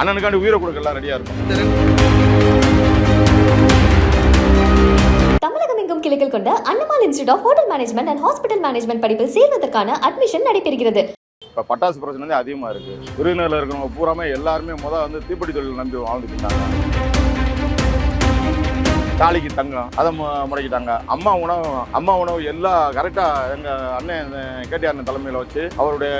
அண்ணனுக்காண்டி உயிரை கொடுக்கலாம் ரெடியாக இருக்கும் தமிழகம் எங்கும் கிளைகள் கொண்ட Annamal institute of hotel management and hospital management படிப்பில் சேர்வதற்கான அட்மிஷன் நடைபெறுகிறது. இப்போ பட்டாசு பிரச்சனை வந்து அதிகமாக இருக்குது விருதுநகரில் இருக்கிறவங்க பூராமே எல்லாருமே முதல் வந்து தீப்பெட்டி தொழில் நம்பி வாழ்ந்துட்டு இருந்தாங்க தாலிக்கு தங்கம் அதை மு- முடக்கிட்டாங்க. அம்மா உணவு அம்மா உணவு எல்லாம் கரெக்டாக எங்கள் அண்ணன் கேடிஆர் அண்ணன் தலைமையில் வச்சு அவருடைய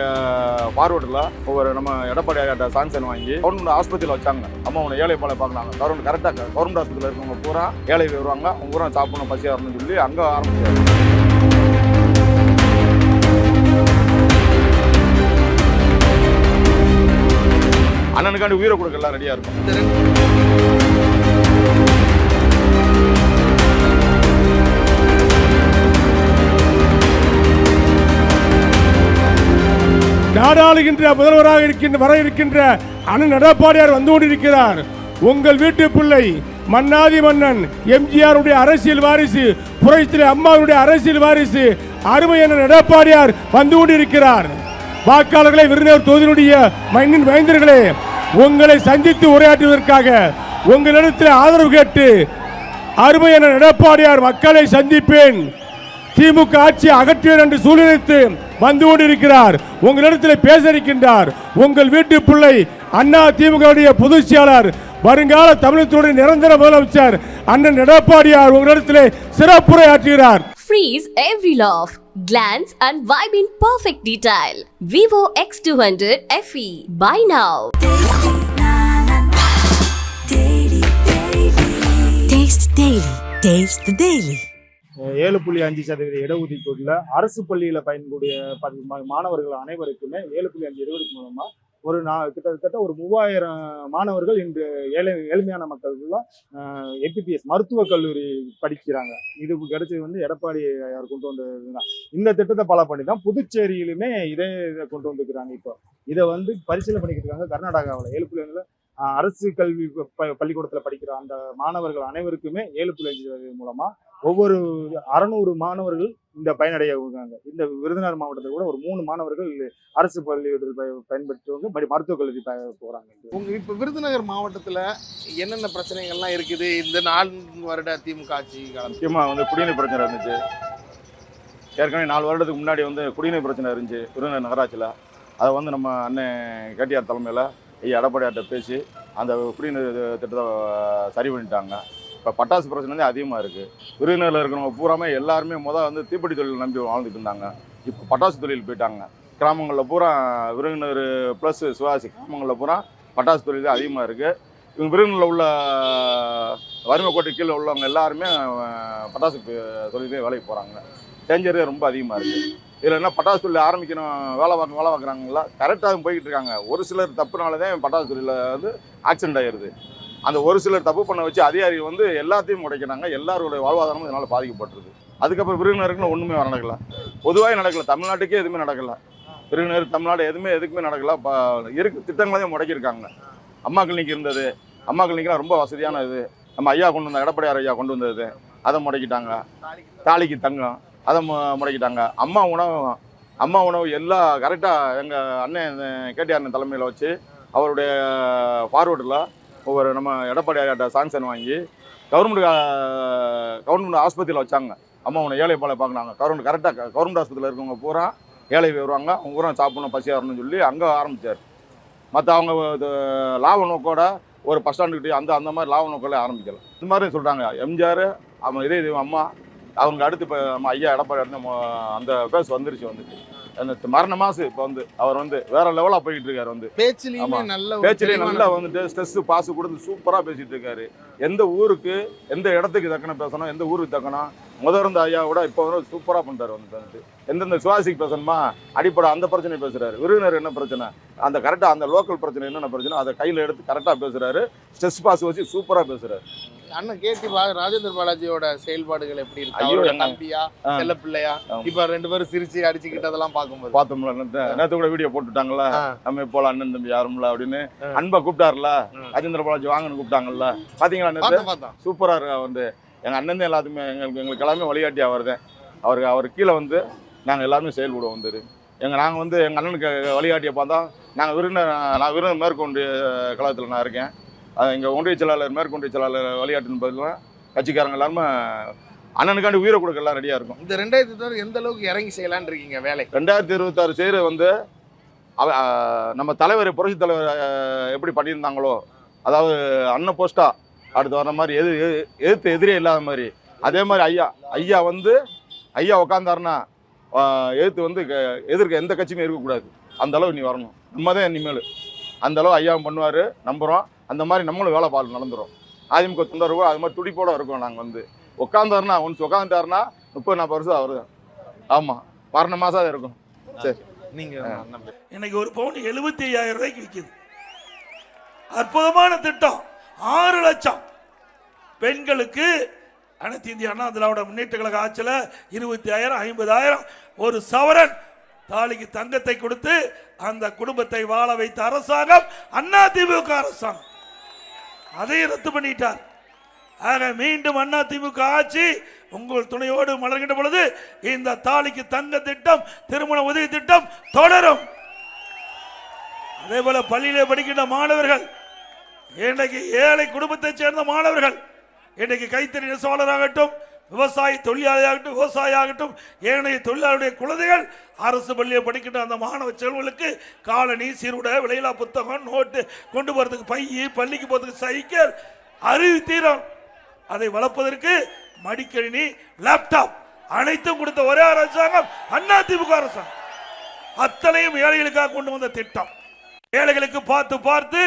பார்வர்டில் ஒவ்வொரு நம்ம எடப்பாடி ஐயாட்ட சாங்ஷன் வாங்கி கவர்மெண்ட் ஆஸ்பத்திரியில் வச்சாங்க. அம்மா உணவு ஏழை பாலை பார்க்கலாங்க கவர்மெண்ட் கரெக்டாக கவர்மெண்ட் ஆஸ்பத்திரியில் இருக்கவங்க பூரா ஏழை வருவாங்க. அவங்க பூரா சாப்பிடணும் பசியாக வரணும்னு சொல்லி அங்கே ஆரம்பிச்சாங்க அண்ணனுக்காண்டி உயிரை கொடுக்கலாம் ரெடியாக இருக்கும் நாடாளுகின்ற முதல்வராக இருக்கின்ற வர இருக்கின்ற அண்ணன் எடப்பாடியார் வந்து கொண்டிருக்கிறார். உங்கள் வீட்டு பிள்ளை மன்னாதி மன்னன் எம்ஜிஆருடைய அரசியல் வாரிசு புரட்சி அம்மாவுடைய அரசியல் வாரிசு அருமை என எடப்பாடியார் வந்து கொண்டிருக்கிறார். வாக்காளர்களை விருந்தினர் தொகுதியினுடைய மண்ணின் மைந்தர்களே உங்களை சந்தித்து உரையாற்றுவதற்காக உங்களிடத்தில் ஆதரவு கேட்டு அருமை என எடப்பாடியார் மக்களை சந்திப்பேன். திமுக ஆட்சி அகற்றுவேன் என்று சூழ்நிலைத்து வந்து கொண்டிருக்கிறார் உங்களிடத்தில் பேச இருக்கின்றார் உங்கள் வீட்டு பிள்ளை அண்ணா திமுக பொதுச் செயலாளர் வருங்கால தமிழகத்துடைய நிரந்தர முதலமைச்சர் அண்ணன் எடப்பாடியார் உங்களிடத்தில் சிறப்புரை ஆற்றுகிறார் Freeze every laugh, glance and vibe in perfect detail. Vivo X200 FE. Buy now. Taste Daily. Taste the Daily. ஏழு புள்ளி அஞ்சு சதவீத இடஒதுக்கீடுல அரசு பள்ளியில பயன்படைய மா- மாணவர்கள் அனைவருக்குமே ஏழு புள்ளி அஞ்சு இடஒதுக்கு மூலமா ஒரு நா கிட்டத்தட்ட ஒரு மூவாயிரம் மாணவர்கள் இன்று ஏழை ஏழ்மையான மக்கள்லாம் எம்பிபிஎஸ் மருத்துவக் கல்லூரி படிக்கிறாங்க. இது கிடைச்சது வந்து எடப்பாடி யார் கொண்டு வந்ததுதான் இந்த திட்டத்தை பல பண்ணி தான் புதுச்சேரியிலுமே இதே இதை கொண்டு வந்துக்கிறாங்க இப்போ. இதை வந்து பரிசீலனை பண்ணிக்கிட்டு இருக்காங்க கர்நாடகாவில். ஏழு புள்ளி அரசு கல்வி ப- படிக்கிற அந்த மாணவர்கள் அனைவருக்குமே ஏழு புள்ளி அஞ்சு மூலமாக ஒவ்வொரு அறநூறு மாணவர்கள் இந்த பயனடைய இருக்காங்க. இந்த விருதுநகர் மாவட்டத்தில் கூட ஒரு மூணு மாணவர்கள் அரசு பள்ளிக்கூடத்தில் பய- பயன்பெற்றவங்க படி மருத்துவக் கல்லூரி ப- போறாங்க. உங்க இப்ப விருதுநகர் மாவட்டத்துல என்னென்ன பிரச்சனைகள்லாம் இருக்குது? இந்த நான்கு வருட திமுக ஆட்சி காலம். முக்கியமாக வந்து குடிநீர் பிரச்சனை இருந்துச்சு. ஏற்கனவே நாலு வருடத்துக்கு முன்னாடி வந்து குடிநீர் பிரச்சனை இருந்துச்சு விருதுநகர் நகராட்சியில். அதை வந்து நம்ம அண்ணன் கேடிஆர் தலைமையில் ஐயா எடப்பாடியார்ட்ட பேசி அந்த குடிநீர் திட்டத்தை சரி பண்ணிட்டாங்க. இப்போ பட்டாசு பிரச்சனை வந்து அதிகமாக இருக்குது விருதுநகரில் இருக்கிறவங்க பூராமே எல்லாருமே முதல் வந்து தீப்பெட்டி தொழில் நம்பி வாழ்ந்துட்டு இருந்தாங்க. இப்போ பட்டாசு தொழில் போயிட்டாங்க. கிராமங்களில் பூரா விருதுநகர் ப்ளஸ் சிவாசி கிராமங்களில் பூரா பட்டாசு தொழில் தான் அதிகமாக இருக்குது இவங்க விருதுநகரில் உள்ள வறுமை கோட்டை கீழே உள்ளவங்க எல்லாருமே பட்டாசு தொழிலே வேலைக்கு போகிறாங்க டேஞ்சரே ரொம்ப அதிகமாக இருக்குது இதில் என்ன பட்டாசு தொழில் ஆரம்பிக்கணும் வேலை பார்க்க வேலை பார்க்குறாங்களா கரெக்டாக போய்கிட்டு இருக்காங்க. ஒரு சிலர் தப்புனால தான் பட்டாசு தொழிலில் வந்து ஆக்சிடென்ட் ஆகிடுது அந்த ஒரு சிலர் தப்பு பண்ண வச்சு அதிகாரிகள் வந்து எல்லாத்தையும் முடைக்கிறாங்க எல்லாருடைய வாழ்வாதாரமும் இதனால் பாதிக்கப்பட்டிருக்கு. அதுக்கப்புறம் விருதுநகருக்குன்னு ஒன்றுமே நடக்கல. பொதுவாக நடக்கல. தமிழ்நாட்டுக்கே எதுவுமே நடக்கல. விருதுநகர் தமிழ்நாடு எதுவுமே எதுக்குமே நடக்கல. இருக்கு திட்டங்களையும் முடக்கியிருக்காங்க. அம்மா கிளினிக் இருந்தது அம்மா கிளினிக்லாம் ரொம்ப வசதியான இது. நம்ம ஐயா கொண்டு வந்த எடப்பாடியார் ஐயா கொண்டு வந்தது. அதை முடக்கிட்டாங்க. தாலிக்கு தங்கம். அதை மு- முடக்கிட்டாங்க. அம்மா உணவு அம்மா உணவு எல்லா கரெக்டாக எங்கள் அண்ணன் கேடிஆர் தலைமையில் வச்சு அவருடைய ஃபார்வேர்டில் ஒவ்வொரு நம்ம எடப்பாடி சாங்ஷன் வாங்கி கவர்மெண்ட் கவர்மெண்ட் ஆஸ்பத்திரியில் வச்சாங்க. அம்மா உன்னை ஏழை பாலை பார்க்குறாங்க. கவர்மெண்ட் கரெக்டாக கவர்மெண்ட் ஆஸ்பத்திரியில் இருக்கவங்க பூரா ஏழை வருவாங்க. அவங்க பூரா சாப்பிடணும் பசியாக வரணும்னு சொல்லி அங்கே ஆரம்பித்தார் மற்ற அவங்க இது லாப நோக்கோட ஒரு பஸ் ஸ்டாண்டுக்கிட்டே அந்த அந்த மாதிரி லாப நோக்கோட ஆரம்பிக்கல. இந்த மாதிரி சொல்கிறாங்க எம்ஜிஆர் அவங்க இதே இது அம்மா அவங்க அடுத்து இப்போ நம்ம ஐயா எடப்பாடி அந்த பேஸ் வந்துருச்சு வந்துட்டு அந்த மரண மாசு இப்போ வந்து அவர் வந்து வேற லெவலாக போயிட்டு இருக்காரு வந்து. பேச்சிலையுமே. நல்ல வந்துட்டு ஸ்ட்ரெஸ் பாசு கொடுத்து சூப்பராக பேசிட்டு இருக்காரு. எந்த ஊருக்கு எந்த இடத்துக்கு தக்கன பேசணும் எந்த ஊருக்கு தக்கணும் முத இருந்த ஐயா கூட இப்போ வந்து சூப்பராக பண்ணிட்டாரு வந்து எந்தெந்த சுவாசிக்கு பேசணுமா? அடிப்படை அந்த பிரச்சனை பேசுறாரு. விருந்தினர் என்ன பிரச்சனை? அந்த கரெக்டாக அந்த லோக்கல் பிரச்சனை என்னென்ன பிரச்சனை அதை கையில் எடுத்து கரெக்டாக பேசுறாரு. ஸ்ட்ரெஸ் பாஸ் வச்சு சூப்பராக பேசுறாரு. அண்ணன் கேட்டி பா ராஜேந்திர பாலாஜியோட செயல்பாடுகள் எப்படி இருக்கு? தம்பியா. செல்ல பிள்ளையா. இப்ப ரெண்டு பேரும் சிரிச்சு அடிச்சுக்கிட்டதெல்லாம் பார்க்கும்போது. பார்த்தோம்ல நேத்து நேத்து கூட வீடியோ போட்டுட்டாங்கல்ல? ஆ. நம்ம போல அண்ணன் தம்பி யாரும்ல அப்படின்னு. அன்பா கூப்பிட்டாருல. ராஜேந்திர பாலாஜி வாங்கன்னு கூப்பிட்டாங்கல்ல? பாத்தீங்களா சூப்பரா இருக்கு வந்து. எங்க அண்ணன் எல்லாத்துக்குமே எங்களுக்கு எங்களுக்கு எல்லாமே வழிகாட்டி அவர் தான் அவருக்கு அவர் கீழே வந்து நாங்க எல்லாருமே செயல்படுவோம் வந்து எங்கள் நாங்கள் வந்து எங்கள் அண்ணனுக்கு வழிகாட்டியை பார்த்தா நாங்கள் விருந்த நான் விருந்த மேற்கொண்டு கழகத்தில் நான் இருக்கேன். எங்கள் ஒன்றிய செயலாளர் மேற்கொன்றிய செயலாளர் வழிகாட்டின் பதிலாக கட்சிக்காரங்க எல்லாருமே அண்ணனுக்காண்டி உயிரை கொடுக்க எல்லாம் ரெடியாக இருக்கும். இந்த ரெண்டாயிரத்தி இருபத்தாறு எந்த அளவுக்கு இறங்கி செய்யலாம்னு இருக்கீங்க வேலை? ரெண்டாயிரத்தி இருபத்தாறு செய்கிற வந்து நம்ம தலைவர் புரட்சி தலைவர் எப்படி பண்ணியிருந்தாங்களோ அதாவது அண்ணன் போஸ்டா அடுத்து வர மாதிரி எது எது- எதிர்த்து எதிரே இல்லாத மாதிரி. அதே மாதிரி ஐயா ஐயா வந்து ஐயா உக்காந்தாருன்னா ஆ, எதிர்த்து வந்து எதிர்க்க எந்த கட்சியுமே இருக்கக்கூடாது. அந்த அளவு நீ வரணும். நம்ம தான் இனிமேல். அந்த அளவு ஐயா பண்ணுவார் நம்புகிறோம் அந்த மாதிரி நம்மளும் வேலை பால் நடந்துரும் அதிமுக தொண்டர் கூட அது மாதிரி துடிப்போட இருக்கோம் நாங்கள் வந்து. உட்காந்தாருன்னா ஒன்ஸ் உட்காந்துட்டாருன்னா முப்பது நாற்பது வருஷம் அவரு ஆமாம் பன்னெண்டு மாதம் அது இருக்கும். நீங்க நம்பி- இன்னைக்கு ஒரு பவுன் எழுபத்தி ஐயாயிரம் ரூபாய்க்கு விற்கிது அற்புதமான திட்டம். ஆறு லட்சம். பெண்களுக்கு அனைத்து இந்திய அண்ணா திராவிட முன்னேற்ற கழக ஆட்சியில் இருபத்தி ஆயிரம் ஐம்பதாயிரம். ஒரு சவரன் தாலிக்கு தங்கத்தை கொடுத்து அந்த குடும்பத்தை வாழ வைத்த அரசாங்கம் அண்ணா திமுக அரசாங்கம். அதையும் ரத்து பண்ணிட்டார். ஆக மீண்டும் அண்ணா திமுக ஆட்சி உங்கள் துணையோடு மலர்கின்ற பொழுது இந்த தாலிக்கு தங்க திட்டம் திருமண உதவி திட்டம் தொடரும். அதே போல பள்ளியிலே படிக்கின்ற மாணவர்கள் இன்றைக்கு ஏழை குடும்பத்தைச் சேர்ந்த மாணவர்கள் இன்றைக்கு கைத்தறி நெசவாளராகட்டும் விவசாய தொழிலாளியாகட்டும் விவசாயியாகட்டும் ஏனைய தொழிலாளருடைய குழந்தைகள் அரசு பள்ளியை படிக்கின்ற அந்த மாணவ செல்வங்களுக்கு காலனி சீருடை விளையிலா புத்தகம் நோட்டு கொண்டு போகிறதுக்கு பைய பள்ளிக்கு போகிறதுக்கு சைக்கிள் அறிவு தீரம். அதை வளர்ப்பதற்கு மடிக்கணினி லேப்டாப் அனைத்தும் கொடுத்த ஒரே அரசாங்கம் அண்ணா திமுக அரசாங்கம். அத்தனையும் ஏழைகளுக்காக கொண்டு வந்த திட்டம். ஏழைகளுக்கு பார்த்து பார்த்து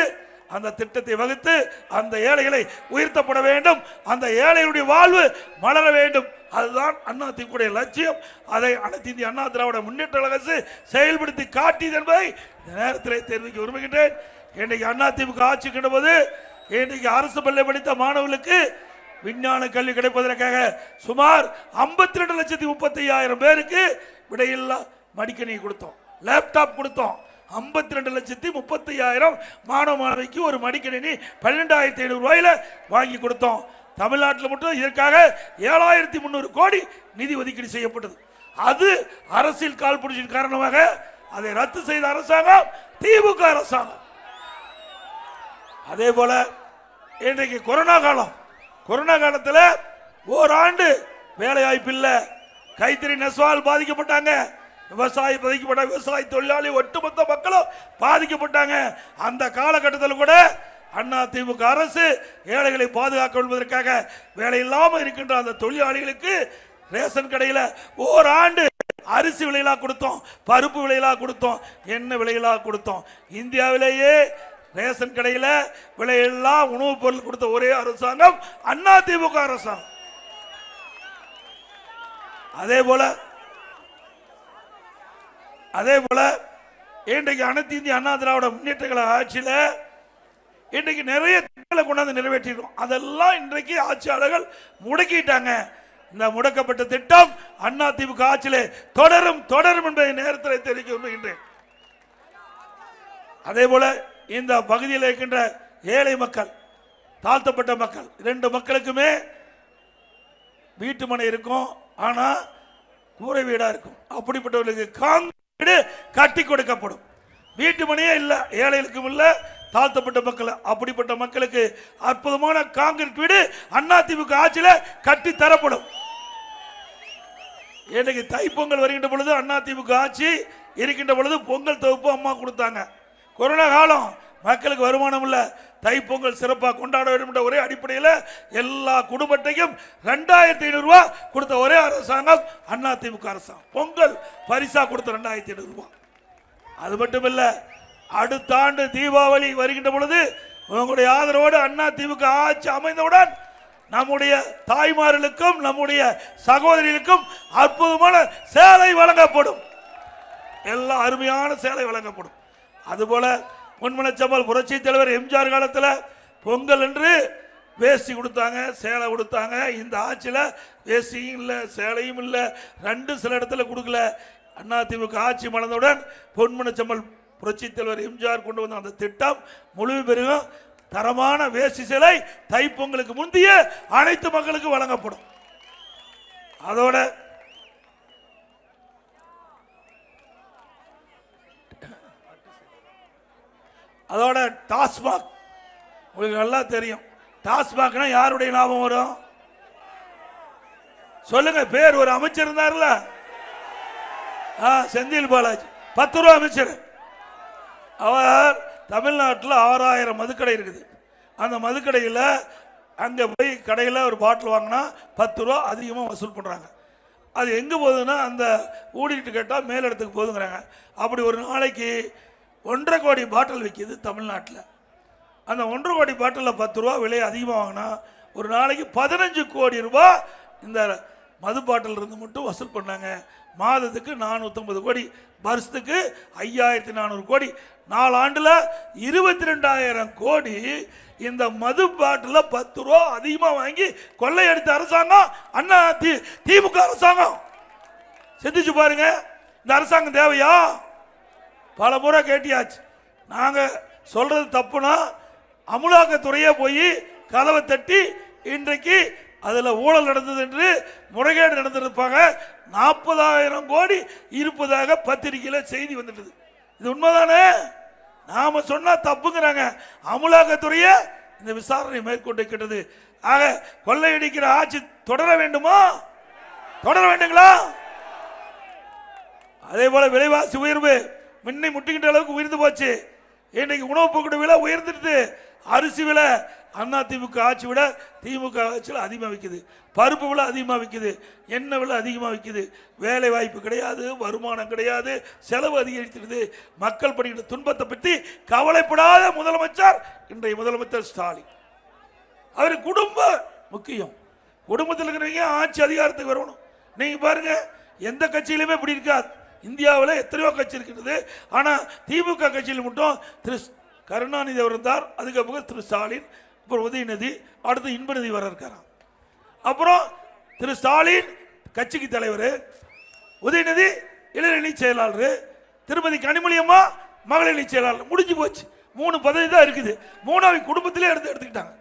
அந்த திட்டத்தை வகுத்து அந்த ஏழைகளை உயர்த்தப்பட வேண்டும். அந்த ஏழைகளுடைய வாழ்வு மலர வேண்டும். அதுதான் அண்ணா திமுக லட்சியம். அதை அனைத்து இந்திய அண்ணா திராவிட முன்னேற்ற அரசு செயல்படுத்தி காட்டியது என்பதை நேரத்திலே நேரத்தில் தெரிவிக்க விரும்புகின்றேன். இன்றைக்கு அண்ணா திமுக ஆட்சி கிடப்பது இன்றைக்கு அரசு பள்ளி படித்த மாணவர்களுக்கு விஞ்ஞான கல்வி கிடைப்பதற்காக சுமார் 52 ரெண்டு லட்சத்தி முப்பத்தி ஐயாயிரம் பேருக்கு விடையில்லா மடிக்கணி கொடுத்தோம். லேப்டாப் கொடுத்தோம். 52 ரெண்டு லட்சத்தி முப்பத்தி ஐயாயிரம் மாணவ மாணவிக்கு ஒரு மடிக்கணினி பன்னெண்டாயிரத்தி ஐநூறு ரூபாயில வாங்கி கொடுத்தோம். தமிழ்நாட்டில் மட்டும் இதற்காக ஏழாயிரத்தி முந்நூறு கோடி நிதி ஒதுக்கீடு செய்யப்பட்டது. அது அரசியல் காழ்ப்புணர்ச்சியின் காரணமாக அதை ரத்து செய்த அரசாங்கம் திமுக அரசாங்கம். அதே போல இன்றைக்கு கொரோனா காலம். கொரோனா காலத்தில் ஓராண்டு வேலை வாய்ப்பு இல்லை கைத்தறி நெசவால் பாதிக்கப்பட்டாங்க. விவசாயி பாதிக்கப்பட்ட விவசாய தொழிலாளி ஒட்டுமொத்த மக்களும் பாதிக்கப்பட்டாங்க. அந்த காலகட்டத்தில் கூட அண்ணா திமுக அரசு ஏழைகளை பாதுகாக்க கொள்வதற்காக வேலை இல்லாமல் இருக்கின்ற அந்த தொழிலாளிகளுக்கு ரேஷன் கடையில் ஓராண்டு அரிசி விலையிலா கொடுத்தோம் பருப்பு விலையிலா கொடுத்தோம் எண்ணெய் விலையிலா கொடுத்தோம். இந்தியாவிலேயே ரேஷன் கடையில் விலையெல்லாம் உணவுப் பொருள் கொடுத்த ஒரே அரசாங்கம் அண்ணா திமுக அரசாங்கம். அதே போல அதே போல இன்றைக்கு அனைத்து இந்திய அண்ணா திராவிட முன்னேற்ற கழக ஆட்சியில் இன்றைக்கு நிறைய திட்டங்களை கொண்டாந்து நிறைவேற்றிருக்கோம். அதெல்லாம் இன்றைக்கு ஆட்சியாளர்கள் முடக்கிட்டாங்க. இந்த முடக்கப்பட்ட திட்டம் அண்ணா திமுக ஆட்சியிலே தொடரும் தொடரும் என்பதை நேரத்தில் தெரிவிக்க விரும்புகின்றேன். அதே போல இந்த பகுதியில் இருக்கின்ற ஏழை மக்கள் தாழ்த்தப்பட்ட மக்கள் இரண்டு மக்களுக்குமே வீட்டு மனை இருக்கும். ஆனா கூரை வீடாக இருக்கும். அப்படிப்பட்டவர்களுக்கு காங்கிரஸ் வீடு கட்டி கொடுக்கப்படும். வீட்டு மனையே இல்லை ஏழைகளுக்கும் இல்லை தாழ்த்தப்பட்ட மக்கள் அப்படிப்பட்ட மக்களுக்கு அற்புதமான காங்கிரீட் வீடு அதிமுக ஆட்சியில் கட்டி தரப்படும். இன்னைக்கு தைப்பொங்கல் வருகின்ற பொழுது அதிமுக ஆட்சி இருக்கின்ற பொழுது பொங்கல் தொகுப்பு அம்மா கொடுத்தாங்க. கொரோனா காலம் மக்களுக்கு வருமானம் இல்லை. தைப்பொங்கல் சிறப்பாக கொண்டாட வேண்டும் என்ற ஒரே அடிப்படையில் எல்லா குடும்பத்தையும் ரெண்டாயிரத்தி ஐநூறுரூவா கொடுத்த ஒரே அரசாங்கம் அண்ணா திமுக அரசாங்கம். பொங்கல் பரிசா கொடுத்த ரெண்டாயிரத்தி ஐநூறுரூவா அது மட்டும் இல்லை அடுத்த ஆண்டு தீபாவளி வருகின்ற பொழுது உங்களுடைய ஆதரவோடு அண்ணா திமுக ஆட்சி அமைந்தவுடன் நம்முடைய தாய்மார்களுக்கும் நம்முடைய சகோதரிகளுக்கும் அற்புதமான சேலை வழங்கப்படும். எல்லா அருமையான சேலை வழங்கப்படும். அதுபோல பொன்மனச்சம்மல் புரட்சி தலைவர் எம்ஜிஆர் காலத்தில் பொங்கல் என்று வேஷ்டி கொடுத்தாங்க சேலை கொடுத்தாங்க. இந்த ஆட்சியில் வேஷ்டியும் இல்லை சேலையும் இல்லை ரெண்டு சில இடத்துல கொடுக்கல. அதிமுக ஆட்சி மலர்ந்தவுடன் பொன்மனச்சம்மல் புரட்சி தலைவர் எம்ஜிஆர் கொண்டு வந்த அந்த திட்டம் முழு பெருகும். தரமான வேஷ்டி சிலை தைப்பொங்கலுக்கு முந்தைய அனைத்து மக்களுக்கும் வழங்கப்படும். அதோட அதோட டாஸ்மாக். உங்களுக்கு நல்லா தெரியும். டாஸ்மாக்னா யாருடைய லாபம் வரும்? சொல்லுங்க பேர் ஒரு அமைச்சர் இருந்தார்ல? ஆ செந்தில் பாலாஜி. பத்து ரூபா அமைச்சர். அவர் தமிழ்நாட்டில் ஆறாயிரம் மதுக்கடை இருக்குது. அந்த மதுக்கடையில் அங்கே போய் கடையில் ஒரு பாட்டில் வாங்கினா பத்து ரூபா அதிகமாக வசூல் பண்ணுறாங்க அது எங்கே போகுதுன்னா அந்த ஊடிக்கிட்டு கேட்டால் மேலிடத்துக்கு போகுதுங்கிறாங்க. அப்படி ஒரு நாளைக்கு ஒன்றரை கோடி பாட்டில் விற்கிது தமிழ்நாட்டில். அந்த ஒன்றரை கோடி பாட்டிலில் பத்து ரூபா விலை அதிகமாக வாங்கினா ஒரு நாளைக்கு பதினஞ்சு கோடி ரூபா இந்த மது பாட்டில் இருந்து மட்டும் வசூல் பண்ணாங்க. மாதத்துக்கு நானூற்றம்பது கோடி வருஷத்துக்கு ஐயாயிரத்தி நானூறு கோடி. நாலு ஆண்டில் இருபத்தி ரெண்டாயிரம் கோடி இந்த மது பாட்டில் பத்து ரூபா அதிகமாக வாங்கி கொள்ளையடித்த அரசாங்கம் அண்ணா தி திமுக அரசாங்கம். சிந்திச்சு பாருங்க இந்த அரசாங்கம் தேவையா? பல முறை கேட்டியாச்சு. நாங்கள் சொல்றது தப்புனா அமலாக்கத்துறையே போய் கதவை தட்டி இன்றைக்கு அதில் ஊழல் நடந்தது என்று முறைகேடு நடந்திருப்பாங்க. நாற்பதாயிரம் கோடி இருப்பதாக பத்திரிகையில் செய்தி வந்துட்டது. இது உண்மைதானே? நாம் சொன்னால் தப்புங்கிறாங்க. அமலாக்கத்துறையே இந்த விசாரணை மேற்கொண்டிருக்கிறது ஆக கொள்ளையடிக்கிற ஆட்சி தொடர வேண்டுமா? தொடர வேண்டுங்களா? அதே போல விலைவாசி உயர்வு முன்னை முட்டுகின்ற அளவுக்கு உயர்ந்து போச்சு. இன்னைக்கு உணவு பொருட்கள் விலை உயர்ந்துடுது. அரிசி விலை அண்ணா திமுக ஆட்சி விட திமுக ஆட்சியில் அதிகமாக விற்குது. பருப்பு விலை அதிகமாக விற்குது. எண்ணெய் விலை அதிகமாக விற்குது. வேலை வாய்ப்பு கிடையாது வருமானம் கிடையாது செலவு அதிகரித்திருது மக்கள் படுகிற துன்பத்தை பற்றி கவலைப்படாத முதலமைச்சர் இன்றைய முதலமைச்சர் ஸ்டாலின். அவர் குடும்பம் முக்கியம். குடும்பத்தில் இருக்கிறவங்க ஆட்சி அதிகாரத்துக்கு வரணும். நீங்கள் பாருங்க எந்த கட்சியிலுமே இப்படி இருக்காது. இந்தியாவில் எத்தனையோ கட்சி இருக்கிறது ஆனால் திமுக கட்சியில் மட்டும் திரு கருணாநிதி அவர் இருந்தார் அதுக்கப்புறம் திரு ஸ்டாலின் அப்புறம் உதயநிதி அடுத்து இன்பநிதி வர இருக்காராம். அப்புறம் திரு ஸ்டாலின் கட்சிக்கு தலைவர் உதயநிதி இளைஞரணி செயலாளர் திருமதி கனிமொழி அம்மா மகளிரணி செயலாளர். முடிஞ்சு போச்சு. மூணு பதவி தான் இருக்குது. மூணாவது குடும்பத்திலே எடுத்து எடுத்துக்கிட்டாங்க.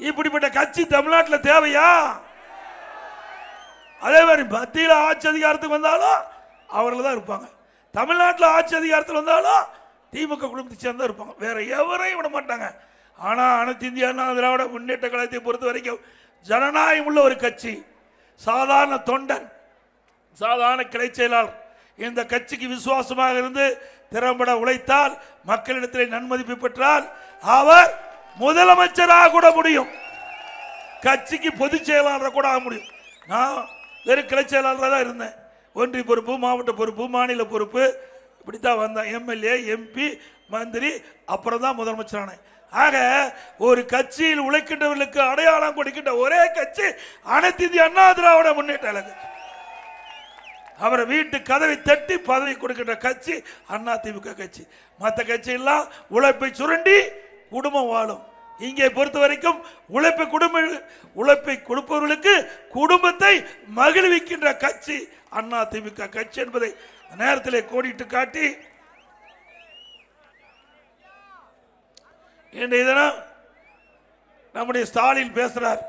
இப்படிப்பட்ட கட்சி தமிழ்நாட்டில் தேவையா? அதே மாதிரி மத்தியில் ஆட்சி அதிகாரத்துக்கு வந்தாலும் அவர்கள் தான் இருப்பாங்க. தமிழ்நாட்டில் ஆட்சி அதிகாரத்தில் வந்தாலும் திமுக குடும்பத்தை சேர்ந்தா இருப்பாங்க. வேற எவரையும் விட மாட்டாங்க. ஆனால் அனைத்து இந்திய அண்ணா திராவிட முன்னேற்ற கழகத்தை பொறுத்த வரைக்கும் ஜனநாயகம் உள்ள ஒரு கட்சி. சாதாரண தொண்டன் சாதாரண கிளை செயலாளர். இந்த கட்சிக்கு விசுவாசமாக இருந்து திறம்பட உழைத்தால் மக்களிடத்தில் நன்மதிப்பு பெற்றால் அவர் முதலமைச்சராக கூட முடியும். கட்சிக்கு பொதுச் செயலாளராக கூட ஆக முடியும். நான் வெறும் கிளை செயலாளராக தான் இருந்தேன். ஒன்றிய பொறுப்பு மாவட்ட பொறுப்பு மாநில பொறுப்பு. இப்படி தான் வந்தேன். எம்எல்ஏ எம்பி மந்திரி அப்புறம் தான் முதலமைச்சரானேன் ஆக ஒரு கட்சியில் உழைக்கின்றவர்களுக்கு அடையாளம் கொடுக்கின்ற ஒரே கட்சி அனைத்து இந்திய அண்ணா திராவிட முன்னேற்ற அவரை வீட்டு கதவை தட்டி பதவி கொடுக்கின்ற கட்சி அண்ணா திமுக கட்சி. மற்ற கட்சியெல்லாம் உழைப்பை சுரண்டி குடும்பம் வாழும். இங்கே பொறுத்த வரைக்கும் உழைப்பை குடும்ப உழைப்பை கொடுப்பவர்களுக்கு குடும்பத்தை மகிழ்விக்கின்ற கட்சி அண்ணா திமுக கட்சி என்பதை நேரத்தில் கோடிட்டு காட்டி இன்றைய தினம் நம்முடைய ஸ்டாலின் பேசுறார்.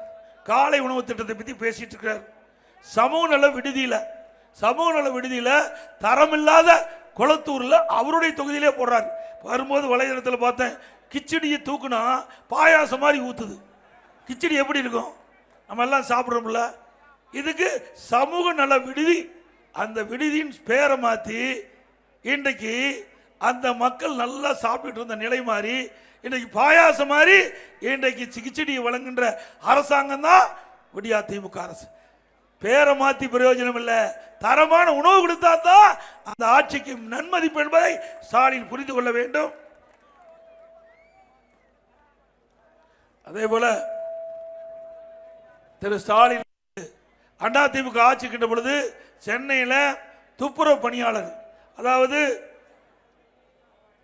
காலை உணவு திட்டத்தை பற்றி பேசிட்டு இருக்கிறார். சமூக நல விடுதியில் சமூக நல விடுதியில் தரமில்லாத குளத்தூரில் அவருடைய தொகுதியிலே போடுறாரு. வரும்போது வலைதளத்தில் பார்த்தேன் கிச்சடியை தூக்குனா பாயாசம் மாதிரி ஊற்றுது கிச்சடி எப்படி இருக்கும்? நம்ம எல்லாம் சாப்பிட்றோம்ல. இதுக்கு சமூக நல விடுதி. அந்த விடுதியின் பேரை மாற்றி இன்றைக்கு அந்த மக்கள் நல்லா சாப்பிட்டுட்டு இருந்த நிலை மாறி இன்றைக்கு பாயாசம் மாதிரி இன்றைக்கு சிகிச்சடியை வழங்குகின்ற அரசாங்கம் தான் விடியா திமுக அரசு. பேரை மாற்றி பிரயோஜனம் இல்லை. தரமான உணவு கொடுத்தா தான் அந்த ஆட்சிக்கு நன்மதிப்பு என்பதை ஸ்டாலின் புரிந்து கொள்ள வேண்டும். அதே போல திரு ஸ்டாலின் அண்ணா திமுக ஆட்சி கிட்ட பொழுது சென்னையில் துப்புரவு பணியாளர் அதாவது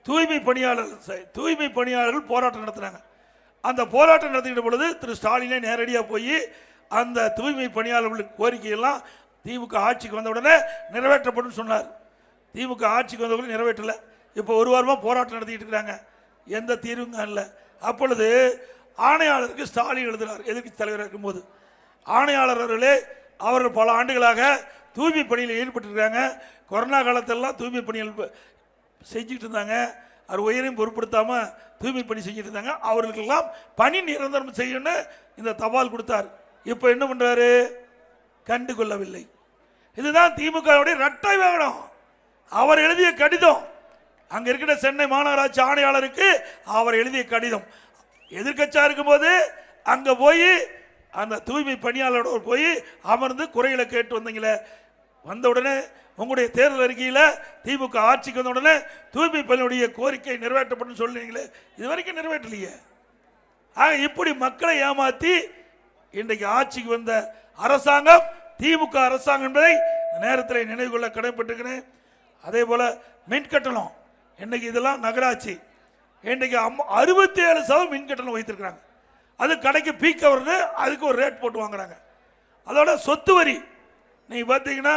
தூய்மை பணியாளர் தூய்மை பணியாளர்கள் போராட்டம் நடத்தினாங்க. அந்த போராட்டம் நடத்திக்கிட்ட பொழுது திரு ஸ்டாலினே நேரடியாக போய் அந்த தூய்மை பணியாளர்களுக்கு கோரிக்கையெல்லாம் திமுக ஆட்சிக்கு வந்த உடனே நிறைவேற்றப்படும் சொன்னார். திமுக ஆட்சிக்கு வந்த உடனே நிறைவேற்றலை. இப்போ ஒரு வாரமாக போராட்டம் நடத்திக்கிட்டு இருக்கிறாங்க. எந்த தீர்வுங்க இல்லை அப்பொழுது ஆணையாளருக்கு ஸ்டாலின் எழுதுகிறார் எதிர்க்கட்சி தலைவராக இருக்கும்போது. ஆணையாளர் அவர்களே அவர்கள் பல ஆண்டுகளாக தூய்மை பணியில் ஈடுபட்டிருக்காங்க. கொரோனா காலத்திலலாம் தூய்மை பணிகள் செஞ்சுக்கிட்டு இருந்தாங்க. அவர் உயிரையும் பொருட்படுத்தாமல் தூய்மை பணி செஞ்சுட்டு இருந்தாங்க. அவர்களுக்கெல்லாம் பணி நிரந்தரம் செய்யணும்னு இந்த தபால் கொடுத்தார். இப்போ என்ன பண்ணுறாரு கண்டு கொள்ளவில்லை. இதுதான் திமுகவுடைய ரட்டை வேகனம் அவர் எழுதிய கடிதம். அங்கே இருக்கிற சென்னை மாநகராட்சி ஆணையாளருக்கு அவர் எழுதிய கடிதம். எதிர்க்கட்சியா இருக்கும்போது அங்கே போய் அந்த தூய்மை பணியாளரோட போய் அமர்ந்து குறைகளை கேட்டு வந்தீங்களே. வந்த உடனே உங்களுடைய தேர்தல் அறிக்கையில் திமுக ஆட்சிக்கு வந்த உடனே தூய்மை பணியுடைய கோரிக்கை நிறைவேற்றப்படும் சொன்னீங்களே இது வரைக்கும் நிறைவேற்றலையே. ஆக இப்படி மக்களை ஏமாற்றி இன்றைக்கு ஆட்சிக்கு வந்த அரசாங்கம் திமுக அரசாங்கம் என்பதை நேரத்தில் நினைவு கொள்ள கடமைப்பட்டுக்கிறேன் அதே போல் மின் கட்டணம் இன்னைக்கு இதெல்லாம் நகராட்சி. இன்றைக்கு அறுபத்தி ஏழு சதவீதம் மின் கட்டணம் வைத்திருக்கிறாங்க. அது கடைக்கு பீக் வருது அதுக்கு ஒரு ரேட் போட்டு வாங்குறாங்க. அதோட சொத்து வரி நீங்கள் பார்த்தீங்கன்னா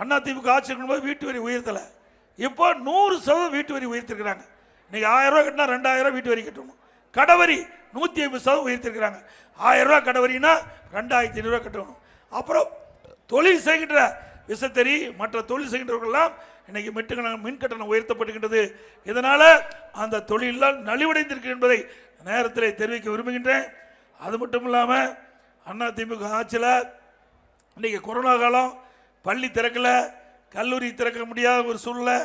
அண்ணா திமுக ஆட்சி இருக்கும்போது வீட்டு வரி உயர்த்தலை. இப்போ நூறு சதவீதம் வீட்டு வரி உயர்த்திருக்கிறாங்க. இன்றைக்கி ஆயிரம் ரூபாய் கட்டினா ரெண்டாயிரம் வீட்டு வரி கட்டணும். கடவரி நூற்றி ஐம்பது சதவீதம் உயர்த்திருக்கிறாங்க. ஆயிரம் ரூபாய் கடவரினா ரெண்டாயிரத்தி ஐநூறுரூவா கட்டணும். அப்புறம் தொழில் செய்கின்ற விசத்தறி மற்ற தொழில் செய்கின்றவர்கள்லாம் இன்னைக்கு மிட்டுக்கணம் மின் கட்டணம் உயர்த்தப்படுகின்றது. இதனால் அந்த தொழிலால் நலிவடைந்திருக்கு என்பதை நேரத்தில் தெரிவிக்க விரும்புகின்றேன். அது மட்டும் இல்லாமல் அண்ணா திமுக ஆட்சியில் இன்றைக்கி கொரோனா காலம் பள்ளி திறக்கல கல்லூரி திறக்க முடியாத ஒரு சூழ்நிலை.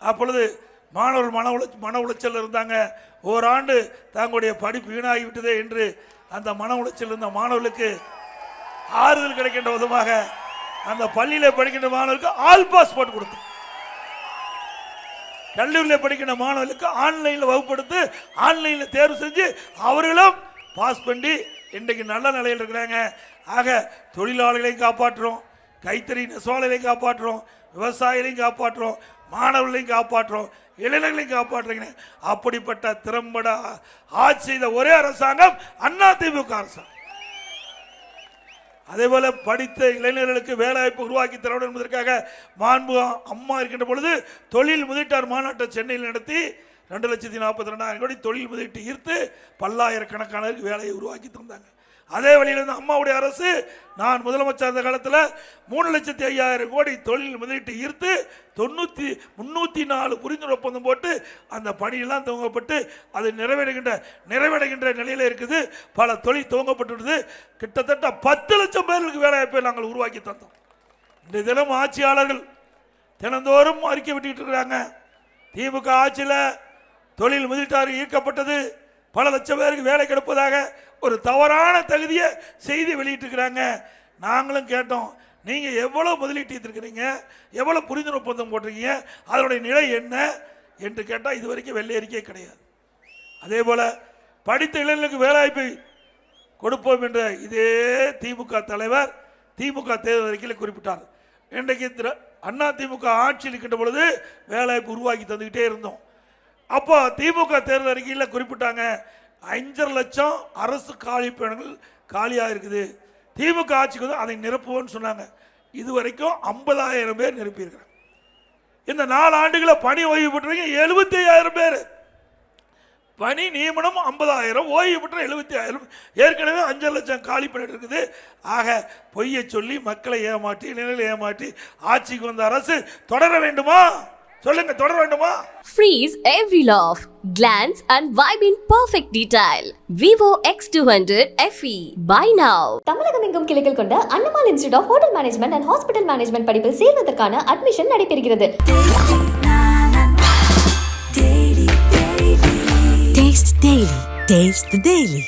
அப்பொழுது மாணவர்கள் மன உளை மன உளைச்சல் இருந்தாங்க. ஓராண்டு தங்களுடைய படிப்பு வீணாகிவிட்டதே என்று அந்த மன உளைச்சல் இருந்த மாணவர்களுக்கு ஆறுதல் கிடைக்கின்ற விதமாக அந்த பள்ளியில் படிக்கின்ற மாணவர்களுக்கு ஆல் பாஸ் போட்டு கொடுத்தோம் கல்லூரியில் படிக்கிற மாணவர்களுக்கு ஆன்லைனில் வகுப்படுத்து ஆன்லைனில் தேர்வு செஞ்சு அவர்களும் பாஸ் பண்ணி இன்றைக்கு நல்ல நிலையில் இருக்கிறாங்க. ஆக தொழிலாளர்களையும் காப்பாற்றுறோம். கைத்தறி நெசவாளர்களையும் காப்பாற்றுறோம். விவசாயிகளையும் காப்பாற்றுறோம். மாணவர்களையும் காப்பாற்றுறோம். இளைஞர்களையும் காப்பாற்றுறீங்க. அப்படிப்பட்ட திறம்பட ஆட்சி செய்த ஒரே அரசாங்கம் அண்ணா திமுக அரசாங்கம் அதே போல படித்த இளைஞர்களுக்கு வேலைவாய்ப்பு உருவாக்கி தர வேண்டும் என்பதற்காக மாண்பு அம்மா இருக்கின்ற பொழுது தொழில் முதலீட்டார் மாநாட்டை சென்னையில் நடத்தி ரெண்டு லட்சத்தி நாற்பத்தி ரெண்டாயிரம் கோடி தொழில் முதலீட்டு ஈர்த்து பல்லாயிரக்கணக்கானவருக்கு வேலையை உருவாக்கி தந்தாங்க. அதே வழியில் இருந்த அம்மாவுடைய அரசு நான் முதலமைச்சர் அந்த காலத்தில் மூணு லட்சத்தி ஐயாயிரம் கோடி தொழில் முதலீட்டு ஈர்த்து தொண்ணூற்றி முன்னூற்றி நாலு புரிந்துணர்வு ஒப்பந்தம் போட்டு அந்த பணியெல்லாம் துவங்கப்பட்டு அது நிறைவேறுகின்ற நிறைவடைகின்ற நிலையில் இருக்குது. பல தொழில் துவங்கப்பட்டுள்ளது கிட்டத்தட்ட பத்து லட்சம் பேருக்கு வேலைவாய்ப்பை நாங்கள் உருவாக்கி தந்தோம். இந்த தினம் ஆட்சியாளர்கள் தினந்தோறும் அறிக்கை விட்டுக்கிட்டு இருக்கிறாங்க. திமுக ஆட்சியில் தொழில் முதலீட்டார் ஈர்க்கப்பட்டது. பல லட்சம் பேருக்கு வேலை கிடைப்பதாக ஒரு தவறான தகுதியை செய்தி வெளியிட்டிருக்கிறாங்க. நாங்களும் கேட்டோம் நீங்கள் எவ்வளோ முதலீட்டு ஈர்த்திருக்கிறீங்க எவ்வளோ புரிந்துணர்வு ஒப்பந்தம் போட்டிருக்கீங்க? அதனுடைய நிலை என்ன? என்று கேட்டால் இது வரைக்கும் வெள்ளை அறிக்கை கிடையாது. அதே போல் படித்த இளைஞர்களுக்கு வேலைவாய்ப்பை கொடுப்போம் என்ற இதே திமுக தலைவர் திமுக தேர்தல் அறிக்கையில் குறிப்பிட்டார். இன்றைக்கு திரு- அண்ணா திமுக ஆட்சியில் இருக்கின்ற பொழுது வேலைவாய்ப்பு உருவாக்கி தந்துக்கிட்டே இருந்தோம். அப்போ திமுக தேர்தல் அறிக்கையில் குறிப்பிட்டாங்க அஞ்சரை லட்சம் அரசு காலி பணிகள் காலியாக இருக்குது திமுக ஆட்சிக்கு வந்து அதை நிரப்புவோம்னு சொன்னாங்க. இது வரைக்கும் ஐம்பதாயிரம் பேர் நிரப்பியிருக்கிறாங்க. இந்த நாலு ஆண்டுகளை பணி ஓய்வு பெற்றவங்க எழுபத்தி ஐயாயிரம் பேர். பணி நியமனம் ஐம்பதாயிரம் ஓய்வு பெற்ற எழுபத்தி ஆயிரம் ஏற்கனவே அஞ்சு லட்சம் காலி பண்ணிட்டு இருக்குது. ஆக பொய்யை சொல்லி மக்களை ஏமாற்றி இளைஞர்களை ஏமாற்றி ஆட்சிக்கு வந்த அரசு தொடர வேண்டுமா? சொல்லுங்க தொடர வேண்டுமா Freeze every laugh, glance and vibe in perfect detail. Vivo X200 FE. Buy now. தமிழகம் எங்கும் கிளைகள் கொண்ட Annamal institute of hotel management and hospital management படிப்பில் சேர்வதற்கான அட்மிஷன் நடைபெறுகிறது Taste the Daily. Taste the Daily.